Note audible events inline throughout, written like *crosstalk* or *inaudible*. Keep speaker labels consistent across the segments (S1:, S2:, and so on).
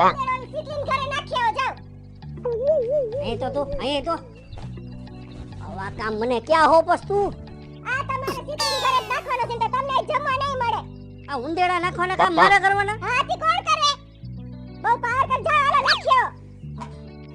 S1: છે
S2: આ ઘરે નાખ્યો જાવ
S3: અહીં તો તું અહીં તો. આવા કામ મને ક્યાં હોપસ તું?
S2: આ તમારે સીટલીને ઘરે નાખવાનો છે તો તમને જમવા નહીં મળે.
S3: આ ઉંદેડા નાખવાના કામ મારે કરવાના?
S2: હાથી કોણ કરે? બહુ પાર કર જા આલો નાખ્યો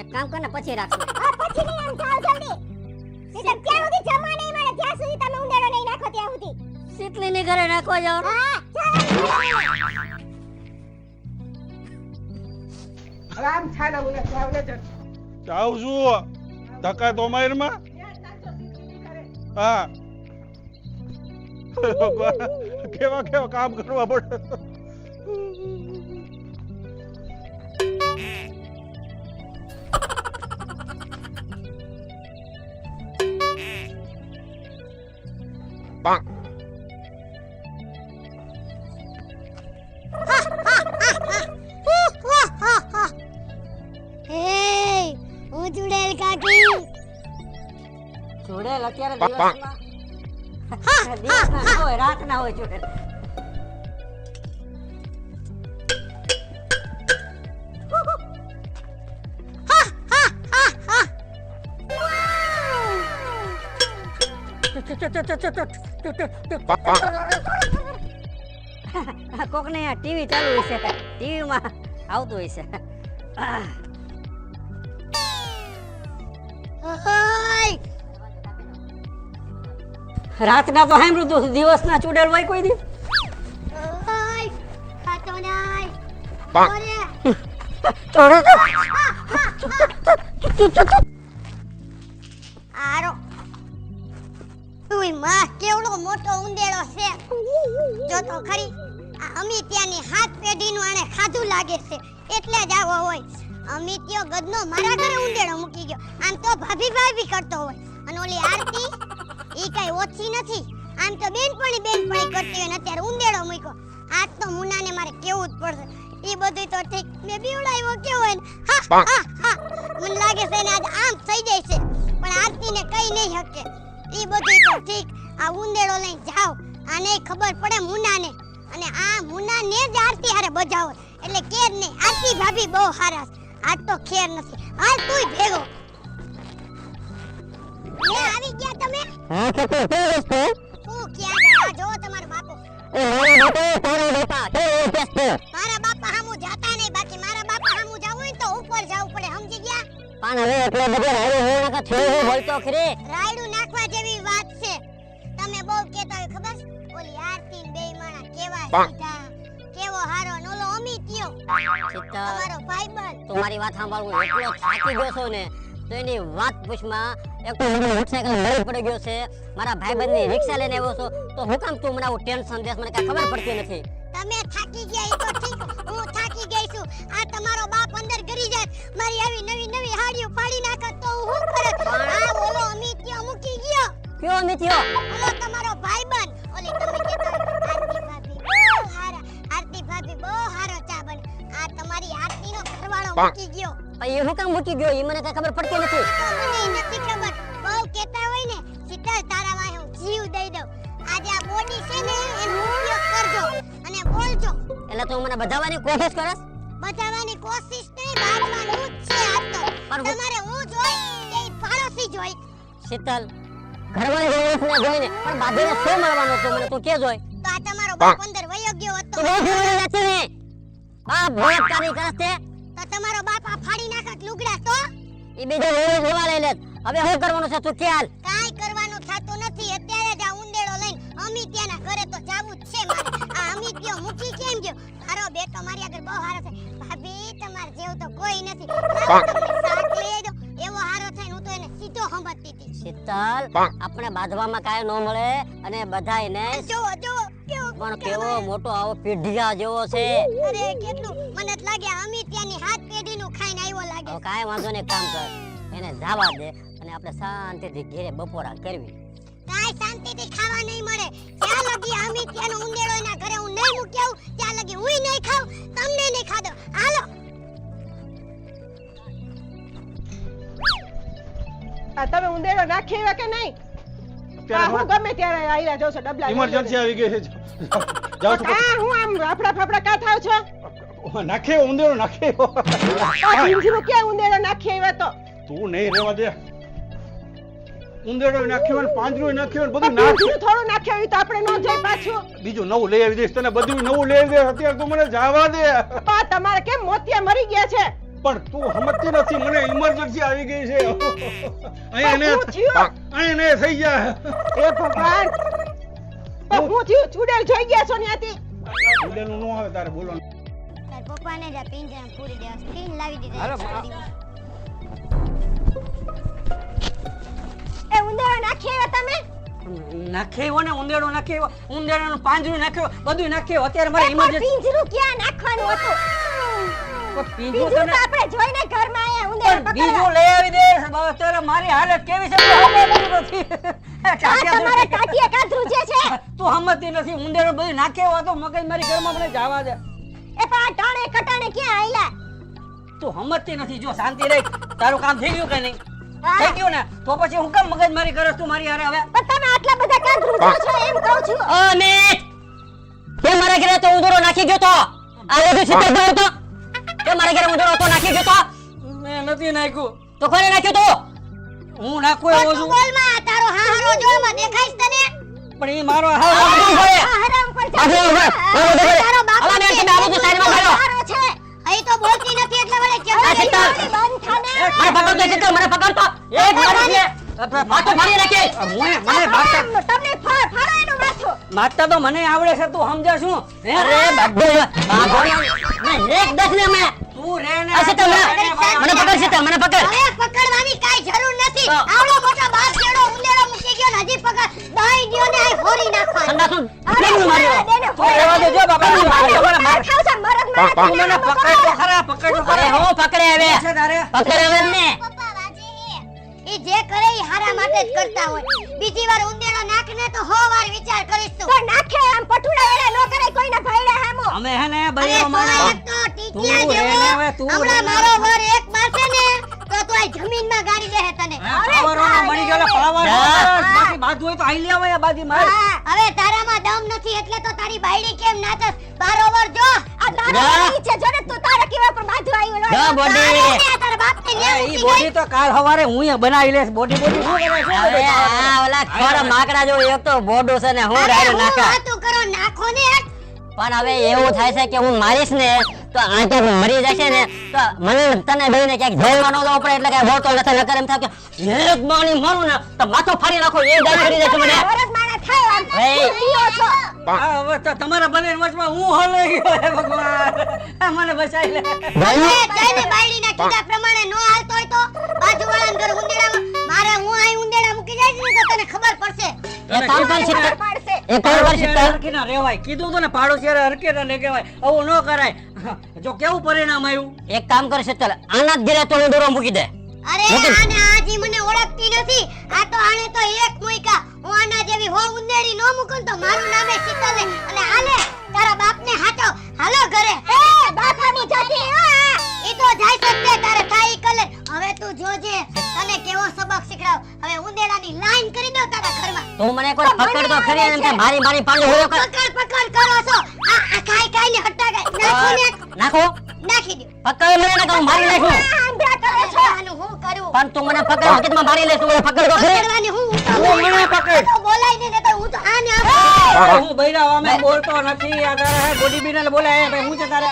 S3: એક કામ કર ને પછી રાખશું.
S2: આ પછી નહીં આમ જાઓ જલ્દી. નહીં તો ત્યાં સુધી જમવા નહીં મળે ત્યાં સુધી તમે ઉંદેડો નહીં નાખો ત્યાં સુધી.
S3: શીતલી ઘરે નાખવા જાવ
S2: હા
S1: આમ છાના ઉને જાવ ને જર
S4: જાઉં છું. ધક્કા તો મારમાં હા. કેવા કેવા કામ કરવા પડે.
S2: હે
S3: જોડેલ અત્યારે દિવસમાં. દિવસના ના હોય રાત ના હોય જોડેલ કોક ને ટીવી ચાલુ હોય છે ટીવી આવતું હોય રાતના તો સાંભળ્યું તું દિવસના ચૂડેલ હોય કોઈ દી?
S2: આરો. માં કેવડો મોટો ઉંદેડો છે. જો તો ખરી આ અમિત્યાની હાથ પેઢીનું આને ખાધું લાગે છે. એટલે જ આવો હોય. અમિત્યો ગદનો મારા ઘરે ઉંદેડો મૂકી ગયો. આમ તો ભાભી ભાભી કરતો હોય. અને ઓલી આરતી ઈ કઈ ઓછી નથી. આમ તો બેનપણી બેનપણી કરતી હોય ને અત્યારે ઉંદેડો મૂક્યો. આજ તો મુનાને મારે કેવું જ પડશે. ઈ બધું તો ઠીક. મેં બીવડાવ્યો કેવો હા હા હા. મને લાગે છે ને આજ આમ થઈ જાય છે. પણ આરતીને કઈ નહીં શકે ઈ બધું તો ઠીક. આ ઉંદેડો લઈ જાવ આને ખબર પડે મુનાને અને આ મુનાને જ આરતી હારે બજાવો. એટલે કેર નહીં આરતી ભાભી બહુ હારા છે આજ તો ખેર નથી. હાલ તુંય ભેગો. લે આવી ગયા તમે? હું ક્યાં ગયા? જો તમારો બાપુ. મારા બાપા હામું જાતા નહીં બાકી મારા બાપા હામું જાવું હોય તો ઉપર જાવું પડે સમજી ગયા?
S3: પણ હવે એટલે બધે રાડું હું નકા થયું હું બોલતો ખરી?
S2: રાયડું નાખવા જેવી વાત છે. તમે બહુ કહેતા હોય ખબર? ઓલી આરતી બે માણા કેવા સીધા કેવો હારો નોલો ઓલો અમિત્યો તમારો ભાઈબંધ.
S3: તું મારી વાત સાંભળવું એટલો થાકી ગયો છો ને તો એની વાત પૂછમાં એક તો હું મોટરસાઇકલ લઈ પડી ગયો છે મારા ભાઈબંધની રિક્ષા લઈને આવ્યો છું તો હું કામ તું મને આવું ટેન્શન દેસ મને કાંઈ ખબર પડતી નથી.
S2: તમે થાકી ગયા એ તો ઠીક હું થાકી ગઈ છું. આ તમારો બાપ અંદર ગરી જાત મારી આવી નવી નવી હાડીઓ ફાડી નાખત તો હું શું કરત આ ઓલો અમિત્યો મૂકી ગયો.
S3: કયો મિત્યો
S2: ઓલો તમારો ભાઈબંધ. ઓલી તમે કહેતા આરતી ભાભી. બહુ હારા આરતી ભાભી બહુ હારો ચા બન. આ તમારી આરતીનો ઘરવાળો મૂકી ગયો.
S3: પણ એ હું કામ મૂકી ગયો? એ મને કઈ ખબર પડતી નથી.
S2: મને નથી અને બોલજો.
S3: એટલે તું મને બધાવાની કોશિશ કરસ?
S2: બચાવવાની કોશિશ નહીં બાજવાનું જ છે આ તો. તમારે હું જોઈ? કે પાડોશી જોઈ.
S3: શીતલ ઘરવાળી વ્યવસ્થને જોઈને પણ બાધીને શું મળવાનું તું મને તું કે જોઈ?
S2: તો આ તમારો બાપ અંદર વયો ગયો હતો.
S3: તું બહુ જોઈને નથી ને? ભોત તારી કરસ તે
S2: તો તમારો બાપ આ ફાડી નાખત લુગડા તો?
S3: એ બીજો વ્યવસ્થિત જોવા લઈ લે હવે શું કરવાનું છે તું કે હાલ
S2: કાઈ આ અમિત્યો મૂકી કેમ ગયો? મારો બેટો મારી આગળ બહુ હારો છે ભાભી તમાર જેવું તો કોઈ નથી. સાથ લઈ આવજો. એવો હારો છે હું તો એને સીધો સમજતી હતી.
S3: શીતલ આપણે બાંધવામાં કાય ન મળે અને બધાયને
S2: જોવો જો જો
S3: પણ કેવો મોટો આવો પીઢિયા જેવો છે.
S2: અરે કેટલું મને તો લાગે અમિત ત્યાંની હાથ પેઢીનું ખાઈને આવ્યો લાગે.
S3: કાંઈ વાંધો નહીં કામ કર. એને જવા દે અને આપણે શાંતિથી ઘેરે બપોરા કરવી.
S2: કાઈ શાંતિથી ખાવા નહીં મળે. જ્યાં લગી અમિત ત્યાંનો ઉંદેડો એના ઘરે
S1: આ તમે ઉંદેડો નાખી આવ્યા કે નહીં? હા, હું ગમે ત્યારે આયરા જાઉં છું ડબલા
S4: ઇમરજન્સી આવી ગઈ છે. જાઓ છો
S1: હા હું આમ ફાફડા ફાફડા કા થાવ છો?
S4: નાખે ઉંદેરો નાખે
S1: આ ભીંજરું ક્યાં ઉંદેડો નાખી આવ્યા તો?
S4: તું નહીં રેવા દે. ઉંદેડો નાખ્યો ને પાંજરું નાખ્યો ને બધું
S1: પણ થોડું નાખ્યું તો આપણે ન પાછું?
S4: બીજું નવું લઈ આવી દઈશ તને બધું નવું લઈ આવી દઈશ અત્યારે તું મને જવા દે.
S1: તમારે કેમ મોતિયા મરી ગયા છે?
S4: પણ તું સમજતી નથી. મને ઇમરજન્સી આવી ગઈ છે. અહીં ને
S1: શું થયું?
S4: ને થઈ જાય
S1: એ ભગવાન! હું થયું? ચૂડેલ જોઈ ગયા છો ત્યાંથી?
S4: ઉંદેરું નું આવે તારે બોલો
S2: તાર પપ્પાને જ આ પિંજરામાં પૂરી દેવા સ્ક્રીન લાવી દીધી.
S1: એ ઉંદેડો નાખી તમે?
S5: નાખ્યો ને ઉંદેડો નાખ્યો ઉંદેડાનું પાંજરું નાખ્યો બધું નાખ્યો. અત્યારે મારે ઇમરજન્સી
S1: પિંજરું ક્યાં નાખવાનું હતું?
S5: બીજું તને
S1: તો આપણે જોઈને ઘરમાં આયા ઉંદેડા
S5: પણ બીજું લઈ આવી દે. બસ અત્યારે મારી હાલત કેવી છે? તું સમજતી નથી
S1: તમારે કાઢીએ કાઢરું જે છે. *laughs*
S5: તું હમતી નથી. ઉંદર બધી નાખે હોય તો મગજ મારી ઘરમાં મને જવા દે.
S1: એ પા ટાણે કટાણે ક્યાં આયલા?
S5: તું હમતી નથી. જો શાંતિ રહી. તારું કામ થઈ ગયું કે નહીં? થઈ ગયું ને? તો પછી હું કેમ મગજ મારી કરસ તું મારી હારે હવે?
S1: પણ તમે આટલા બધા કાઢરું જો છો એમ કહું છું.
S3: અને તે મારા ઘરે તો ઉંદરો નાખી ગયો તો? આ બધું છે તો તે મારા ઘરે ઉંદરો તો નાખી ગયો તો?
S5: મેં નથી નાખ્યું.
S3: તો કોને નાખ્યો તો?
S5: હું નાખું એવો છું.
S2: બોલમાં તારો હારો જો માં દેખાઈશ તને?
S5: પણ એ મારો
S3: હારો
S5: હાલ
S3: બધું ભરે.
S1: હરામ પર
S3: આ બધું ભરે. આ બધું ભરે.
S2: તારો બાપ
S3: અલા બેન તમે આ બધું સાઈડમાં કરો.
S1: સારો છે.
S2: અહીં તો બોલતી નથી એટલે વળે
S3: કે
S1: બંધ થાને?
S3: મને પકડતો સિત્તેર મને પકડતો એક મારી માથું મારી રાખે
S5: મને મને
S1: તમને એનું
S5: તો મને આવડે છે તું સમજે શું હે?
S3: અરે બધું મે એક દસ ને મે
S5: તું રે ને
S3: અસે તો મને પકડ છે મને પકડ.
S2: અરે પકડવાની કાઈ જરૂર નથી. આવડો મોટો બાપ જેડો ઉંદેડો મૂકી ગયો ને હજી પકડ. દાઈ ગયો ને આ ફોડી નાખવાનો.
S3: સંડાસું
S1: અરે,
S3: કેમ માર્યો?
S1: દેને
S5: તું રહેવા દેજો બાપા
S1: મારે ખાવ છે, મરદ મારે
S5: તું મને પકડ. તો ખરા પકડ તો
S3: અરે
S5: ખરા
S3: હું પકડે હવે. પકડે હવે ને.
S2: પપ્પા વાજે હે. એ જે કરે એ હારા માટે જ કરતા હોય. બીજી વાર ઉંદેડો નાખને તો હો વાર વિચાર કરીશ. તું
S1: નાખે આમ પઠુડા વેડા નો કરે કોઈના ભાઈડા હામો.
S5: અમે હે ને
S2: અરે
S5: બૈરો
S2: તો હે
S5: ને હવે તું
S2: હમણાં મારો વર એક મારશે ને. તો તું આ જમીનમાં ગાડી દેહે તને
S5: પાવરોનો મળી ગયેલો પાવર બાકી બાજુ હોય તો આઈ લેવા આ બાજી માર.
S2: હવે તારામાં દમ નથી એટલે તો તારી બાયડી કેમ નાચસ બારોબર જો.
S1: આ તારો છે જોને તું તારા કેવા પર બાજુ આવ્યો લો.
S3: જા બોડી.
S2: તારે તારા બાપને ન્યા
S5: ઈ બોડી તો કાલ હવારે હું અહીંયા બનાવી લેશ બોડી બોડી શું કરે શું
S3: અરે આ ઓલા ખોરા માકડા જેવું એક તો બોડું છે ને હું નાખા.
S2: વાતું કરો નાખો ને
S3: પણ હવે એવું થાય છે કે હું મારીશ ને તો આ તો મરી જશે ને તો મને તને બેને ક્યાંક જેલમાં ન જવું પડે એટલે કઈ બોલતો નથી નકર એમ થાય કે એક બાણી મારું ને તો માથો ફાડી નાખો એ દાઈ કરી દેશે મને.
S1: મરદ માણા થાય આમ.
S3: ભાઈ.
S1: તું પીઓ છો.
S5: આ હવે તો તમારા બંને વચમાં હું હલાઈ ભગવાન. મને બચાવી લે.
S3: ભાઈ.
S2: બાયડીના કીધા પ્રમાણે નો હાલતો હોય તો બાજુવાળાના ઘર ઉંદેડામાં મારે હું અહીં ઉંદેડા મૂકી જાય ને તો તને ખબર પડશે.
S3: એ કામ કર છે એ કામ કર છે
S5: પાડોશી? હરખી રહેવાય. કીધું તો ને પાડોશી હારે હરખી ના કહેવાય. આવું ન કરાય. જો કેવું પરિણામ આવ્યું?
S3: એક કામ કરશે ચાલ આના જ ઘરે તો દોરો મૂકી દે.
S2: અરે આને આજી મને ઓળખતી નથી. આ તો આને તો એક મુઈકા હું આના જેવી હો ઉંદેડી નો મૂકું તો મારું નામે શીતલ. છે. અને આલે તારા બાપને હાટો. હાલો ઘરે.
S1: એ, બાપાની જાતિ, આ.
S2: ઈ તો જાય છે તે તારે થાય કલે. હવે તું જોજે તને કેવો સબક શીખડાવ. હવે ઉંદેડાની લાઈન કરી દો તારા ઘરમાં.
S3: તું મને કોઈ પકડ તો ખરી એમ કે મારી મારી પાંડે હોય
S2: પકડ પકડ કરો છો. આ આ કાઈ કાઈ ને કાઈ નાખો.
S3: નાખી
S2: દો.
S3: પકડ મને ના કહું મારી નાખું.
S1: આંધળા કરે છો.
S2: આનું હું કરું?
S3: પણ તું મને પકડ હકીકતમાં મારી લે તું મને પકડ તો ખરી
S2: પકડવાની હું હું તો
S5: મને પકડ.
S2: તો બોલાય ને તો હું તો આને આ
S5: હું બૈરા અમે બોલતો નથી. આ તારે બોડી ગોડી બીને બોલાય. ભાઈ હું છે તારે?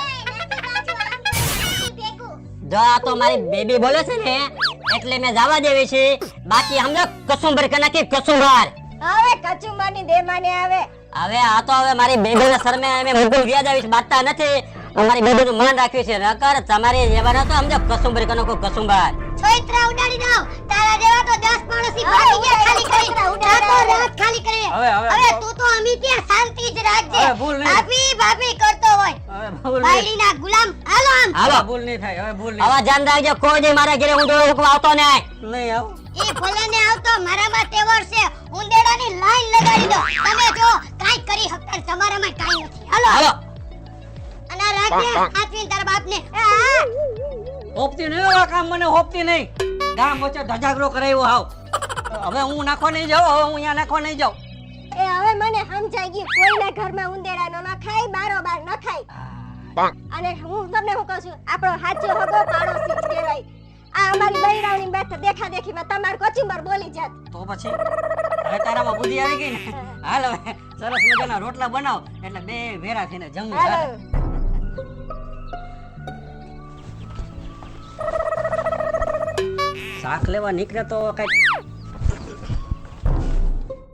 S3: જો આ તો મારી બેબી બોલે છે ને એટલે મેં જવા દેવી છે. બાકી સમજો કસુંબર કે નાખી કસુંબર.
S1: હવે કચુંબરની દેમાને આવે.
S3: હવે આ તો હવે મારી બેબી શરમે અમે મુકુલ વ્યાજ આવી છે નથી. અમારી બેબી માન રાખ્યું છે. નકર તમારી જેવા તો સમજો કસુંબર કનો કો કસુંબર.
S2: છોઈત્રા ઉડાડી દો. તારા જેવા તો 10 માણસી ભાગી ગયા ખાલી કરી. રાતો રાત ખાલી કરી.
S5: હવે, હવે,
S2: તું તો અમી ત્યાં શાંતિ જ રાખજે. ભાભી ભાભી કરતો હોય.
S5: હવે ભૂલ
S2: ગુલામ. હાલો આમ.
S3: હાલો.
S5: ભૂલ નહીં થાય હવે ભૂલ નહીં.
S3: હવે જાન રાખજો કોઈ દી મારા ઘરે હું તો આવતો નહીં.
S5: નહીં આવ.
S2: એ ભલે ને આવતો મારામાં તેવર છે. ઉંદેડાની લાઈન લગાડી દો. તમે જો કાઈ કરી હકતા ને તમારામાં કાઈ નથી. હાલો.
S3: હાલો.
S2: આ તારા બાપને.
S5: હોપતી નહીં એવા કામ મને હોપતી નહીં. ગામ વચ્ચે ધજાગરો કરાવ્યો હાવ. હવે હું નાખવા નહીં જાઉં હવે હું અહીંયા નાખવા નહીં જાઉં.
S1: એ હવે મને સમજાઈ ગયું કોઈના ઘરમાં ઉંદેડા ન નખાય બારોબાર નખાય. અને હું તમને શું કહું છું આપણો સાચો હગો પાડોશી કહેવાય. આ અમારી બૈરાવણી બેઠ દેખા દેખીમાં તમાર કોચિંબર બોલી જાત.
S5: તો પછી હવે તારામાં બુદ્ધિ આવી ગઈ ને? હાલ હવે સરસ મજાના રોટલા બનાવ. એટલે બે ભેરા થઈને જમવું શાક લેવા નીકળે તો કંઈક